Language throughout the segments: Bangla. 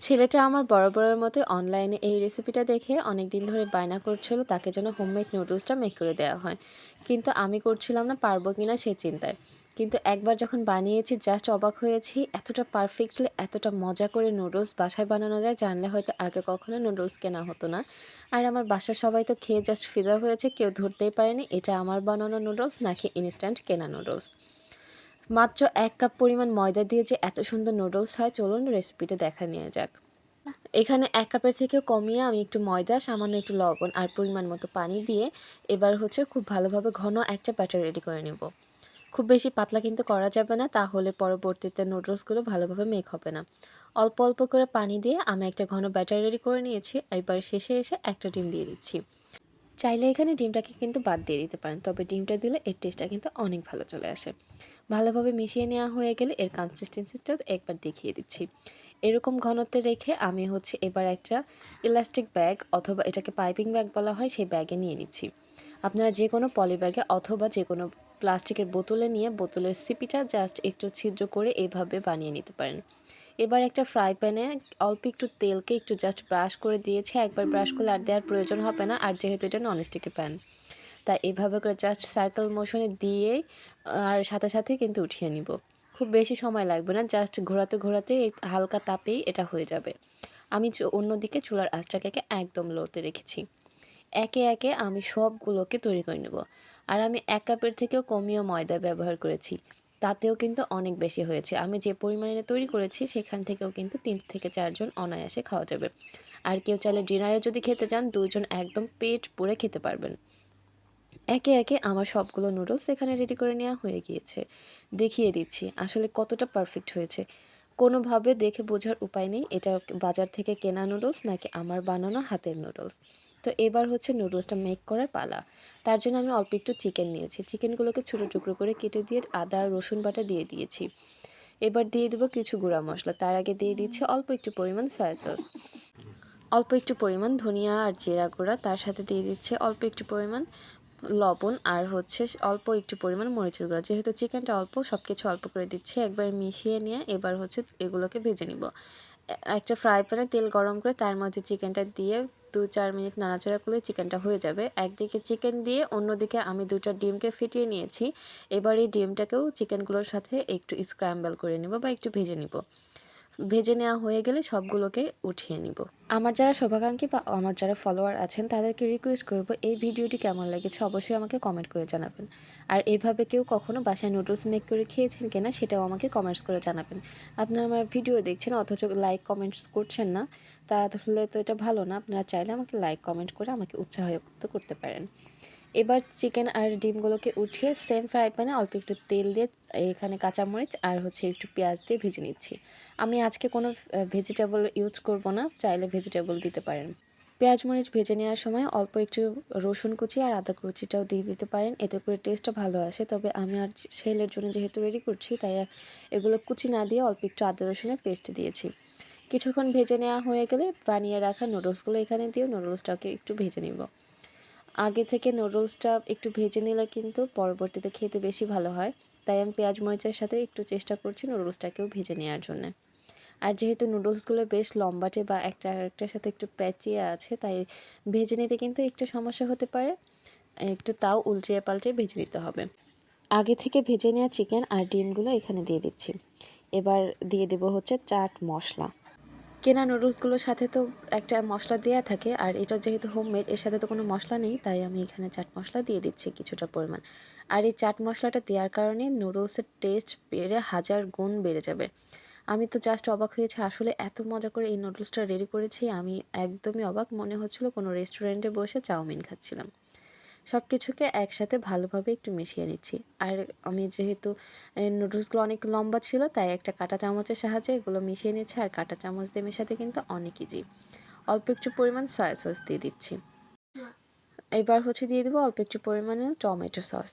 ছেলেটা আমার বরাবরের মতো অনলাইনে এই রেসিপিটা দেখে অনেক দিন ধরে বায়না করছিল, তাকে যেন হোমমেড নুডলসটা মেক করে দেওয়া হয়। কিন্তু আমি করছিলাম না, পারব কি না সেই চিন্তায়। কিন্তু একবার যখন বানিয়েছি জাস্ট অবাক হয়েছি, এতটা পারফেক্টলি এতটা মজা করে নুডলস বাসায় বানানো যায়, জানলে হয়তো আগে কখনো নুডলস কেনা হতো না। আর আমার বাসার সবাই তো খেয়ে জাস্ট ফিদা হয়েছে, কেউ ধরতেই পারেনি, এটা আমার বানানো নুডলস নাকি ইনস্ট্যান্ট কেনা নুডলস মাত্র এক কাপ পরিমাণ ময়দা দিয়ে যে এত সুন্দর নুডলস হয়, চলুন রেসিপিটা দেখা নিয়ে যাক। এখানে এক কাপের থেকেও কমিয়ে আমি একটু ময়দা, সামান্য একটু লবণ আর পরিমাণ মতো পানি দিয়ে এবার হচ্ছে খুব ভালোভাবে ঘন একটা ব্যাটার রেডি করে নেব। খুব বেশি পাতলা কিন্তু করা যাবে না, তাহলে পরবর্তীতে নুডলসগুলো ভালোভাবে মেক হবে না। অল্প অল্প করে পানি দিয়ে আমি একটা ঘন ব্যাটার রেডি করে নিয়েছি, এবার শেষে এসে একটা ডিম দিয়ে দিচ্ছি। চাইলে এখানে ডিমটাকে কিন্তু বাদ দিয়ে দিতে পারেন। তবে ডিমটা দিলে এর টেস্টটা কিন্তু অনেক ভালো চলে আসে। ভালোভাবে মিশিয়ে নেওয়া হয়ে গেলে এর কনসিস্টেন্সিটা একবার দেখিয়ে দিচ্ছি। এরকম ঘনত্বে রেখে আমি হচ্ছে এবার একটা ইলাস্টিক ব্যাগ অথবা এটাকে পাইপিং ব্যাগ বলা হয়, সেই ব্যাগে নিয়ে নিচ্ছি। আপনারা যে কোনো পলি ব্যাগে অথবা যে কোনো প্লাস্টিকের বোতলে নিয়ে বোতলের সিপিটা জাস্ট একটু ছিদ্র করে এভাবে বানিয়ে নিতে পারেন। এবার একটা ফ্রাই প্যানে অল্প একটু তেলকে একটু জাস্ট ব্রাশ করে দিয়েছি। একবার ব্রাশ করলে আর দেওয়ার প্রয়োজন হবে না, আর যেহেতু এটা ননস্টিকের প্যান তাই এভাবে করে জাস্ট সাইকেল মোশনে দিয়ে, আর সাথে সাথে কিন্তু উঠিয়ে নিব। খুব বেশি সময় লাগবে না জাস্ট ঘোরাতে ঘোরাতে হালকা তাপেই এটা হয়ে যাবে। আমি অন্যদিকে চুলার আঁচটাকে একদম লড়তে রেখেছি। একে একে আমি সবগুলোকে তৈরি করে নেব। আর আমি এক কাপের থেকেও কমিয়ে ময়দা ব্যবহার করেছি। তাতেও কিন্তু অনেক বেশি হয়েছে। আমি যে পরিমাণে তৈরি করেছি, সেখান থেকেও কিন্তু তিন থেকে চারজন অনায়াসে খাওয়া যাবে। আর কেউ চাইলে ডিনারে যদি খেতে চান, দুজন একদম পেট পুরে খেতে পারবেন। একে একে আমার সবগুলো নুডলস এখানে রেডি করে নেওয়া হয়ে গিয়েছে। দেখিয়ে দিচ্ছি, আসলে কতটা পারফেক্ট হয়েছে। কোনোভাবে দেখে বোঝার উপায় নেই, এটা বাজার থেকে কেনা নুডলস নাকি আমার বানানো হাতের নুডলস। তো এবার হচ্ছে নুডলসটা মেক করার পালা। তার জন্য আমি অল্প একটু চিকেন নিয়েছি। চিকেনগুলোকে ছোটো টুকরো করে কেটে দিয়ে আদা, রসুন বাটা দিয়ে দিয়েছি। এবার দিয়ে দেবো কিছু গুঁড়া মশলা। তার আগে দিয়ে দিচ্ছি অল্প একটু পরিমাণ সয়া সস অল্প একটু পরিমাণ ধনিয়া আর জিরা গুঁড়া। তার সাথে দিয়ে দিচ্ছে অল্প একটু পরিমাণ লবণ আর হচ্ছে অল্প একটু পরিমাণ মরিচের গুঁড়া। যেহেতু চিকেনটা অল্প সব কিছু অল্প করে দিচ্ছি। একবার মিশিয়ে নিয়ে এবার হচ্ছে এগুলোকে ভেজে নিব। একটা ফ্রাই প্যানে তেল গরম করে তার মধ্যে চিকেনটা দিয়ে দু চার মিনিট নাড়াচাড়া করলে চিকেনটা হয়ে যাবে। একদিকে চিকেন দিয়ে অন্যদিকে আমি দুটা ডিমকে ফিটিয়ে নিয়েছি। এবার এই ডিমটাকেও চিকেনগুলোর সাথে একটু স্ক্র্যাম্বল করে নেব বা একটু ভেজে নিব। ভেজে নেওয়া হয়ে গেলে সবগুলোকে উঠিয়ে নিব। আমার যারা শোভাকাঙ্ক্ষী বা আমার যারা ফলোয়ার আছেন, তাদেরকে রিকোয়েস্ট করব এই ভিডিওটি কেমন লেগেছে অবশ্যই আমাকে কমেন্ট করে জানাবেন। আর এভাবে কেউ কখনো বাসায় নুডলস মেক করে খেয়েছেন কিনা সেটাও আমাকে কমেন্টস করে জানাবেন। আপনারা আমার ভিডিও দেখছেন, অথচ লাইক কমেন্টস করছেন না, তাহলে তো এটা ভালো না। আপনারা চাইলে আমাকে লাইক কমেন্ট করে আমাকে উৎসাহিত করতে পারেন। এবার চিকেন আর ডিমগুলোকে উঠিয়ে সেম ফ্রাই প্যানে অল্প একটু তেল দিয়ে এখানে কাঁচামরিচ আর হচ্ছে একটু পেঁয়াজ দিয়ে ভেজে নিচ্ছি। আমি আজকে কোনো ভেজিটেবল ইউজ করব না, চাইলে ভেজিটেবল দিতে পারেন। পেঁয়াজ মরিচ ভেজে নেওয়ার সময় অল্প একটু রসুন কুচি আর আদা কুচিটাও দিয়ে দিতে পারেন, এতে করে টেস্টটা ভালো আসে। তবে আমি আর সেলের জন্য যেহেতু রেডি করছি, তাই এগুলো কুচি না দিয়ে অল্প একটু আদা রসুনের পেস্ট দিয়েছি। কিছুক্ষণ ভেজে নেওয়া হয়ে গেলে বানিয়ে রাখা নুডলসগুলো এখানে দিয়ে নুডলসটাকে একটু ভেজে নিব। আগে থেকে নুডলসটা একটু ভেজে নিলে কিন্তু পরবর্তীতে খেতে বেশি ভালো হয়। তাই আমি পেঁয়াজ মরিচের সাথে একটু চেষ্টা করছি নুডলসটাকেও ভেজে নেওয়ার জন্য। আর যেহেতু নুডলসগুলো বেশ লম্বাটে বা একটা একটার সাথে একটু প্যাচিয়ে আছে, তাই ভেজে নিতে কিন্তু একটু সমস্যা হতে পারে। একটু তাও উল্টিয়ে পাল্টে ভেজে নিতে হবে। আগে থেকে ভেজে নেওয়া চিকেন আর ডিমগুলো এখানে দিয়ে দিচ্ছি। এবার দিয়ে দেবো হচ্ছে চাট মশলা। কেনা নুডলসগুলোর সাথে তো একটা মশলা দেওয়া থাকে, আর এটা যেহেতু হোমমেড এর সাথে তো কোনো মশলা নেই, তাই আমি এখানে চাট মশলা দিয়ে দিচ্ছি কিছুটা পরিমাণ। আর এই চাট মশলাটা দেওয়ার কারণে নুডলসের টেস্ট বেড়ে হাজার গুণ বেড়ে যাবে। আমি তো জাস্ট অবাক হয়েছি, আসলে এত মজা করে এই নুডলসটা রেডি করেছি, আমি একদমই অবাক। মনে হচ্ছিল কোনো রেস্টুরেন্টে বসে চাউমিন খাচ্ছিলাম। সব কিছুকে একসাথে ভালোভাবে একটু মিশিয়ে নিচ্ছি। আর আমি যেহেতু নুডলসগুলো অনেক লম্বা ছিল, তাই একটা কাঁটা চামচের সাহায্যে এগুলো মিশিয়ে নিচ্ছি, আর কাঁটা চামচ দিয়ে মেশাতে কিন্তু অনেক ইজি অল্প একটু পরিমাণ সয়া সস দিয়ে দিচ্ছি। এবার হচ্ছে দিয়ে দেবো অল্প একটু পরিমাণে টমেটো সস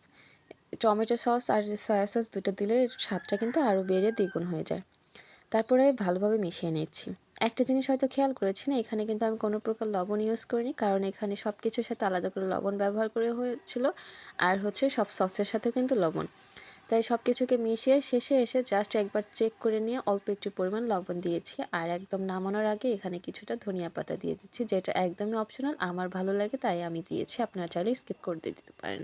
টমেটো সস আর সয়া সস দুটো দিলে স্বাদটা কিন্তু আরও বেড়ে দ্বিগুণ হয়ে যায়। তারপরে ভালোভাবে মিশিয়ে নিচ্ছি। একটা জিনিস হয়তো খেয়াল করেছি না, এখানে কিন্তু আমি কোনো প্রকার লবণ ইউজ করিনি, কারণ এখানে সব কিছুর সাথে আলাদা করে লবণ ব্যবহার করে হয়েছিল আর হচ্ছে সব সসের সাথেও কিন্তু লবণ। তাই সব কিছুকে মিশিয়ে শেষে এসে জাস্ট একবার চেক করে নিয়ে অল্প একটু পরিমাণ লবণ দিয়েছি আর একদম নামানোর আগে এখানে কিছুটা ধনিয়া পাতা দিয়ে দিচ্ছি, যেটা একদমই অপশনাল আমার ভালো লাগে তাই আমি দিয়েছি, আপনারা চাইলে স্কিপ করে দিতে পারেন।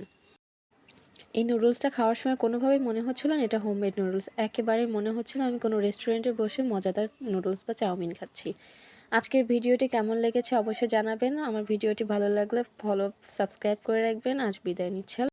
এই নুডলসটা খাওয়ার সময় কোনোভাবেই মনে হচ্ছিল না এটা হোমমেড নুডলস একেবারে মনে হচ্ছিল আমি কোনো রেস্টুরেন্টে বসে মজাদার নুডলস বা চাউমিন খাচ্ছি। আজকের ভিডিওটি কেমন লেগেছে অবশ্যই জানাবেন। আমার ভিডিওটি ভালো লাগলে ফলো সাবস্ক্রাইব করে রাখবেন। আজ বিদায় নিচ্ছে।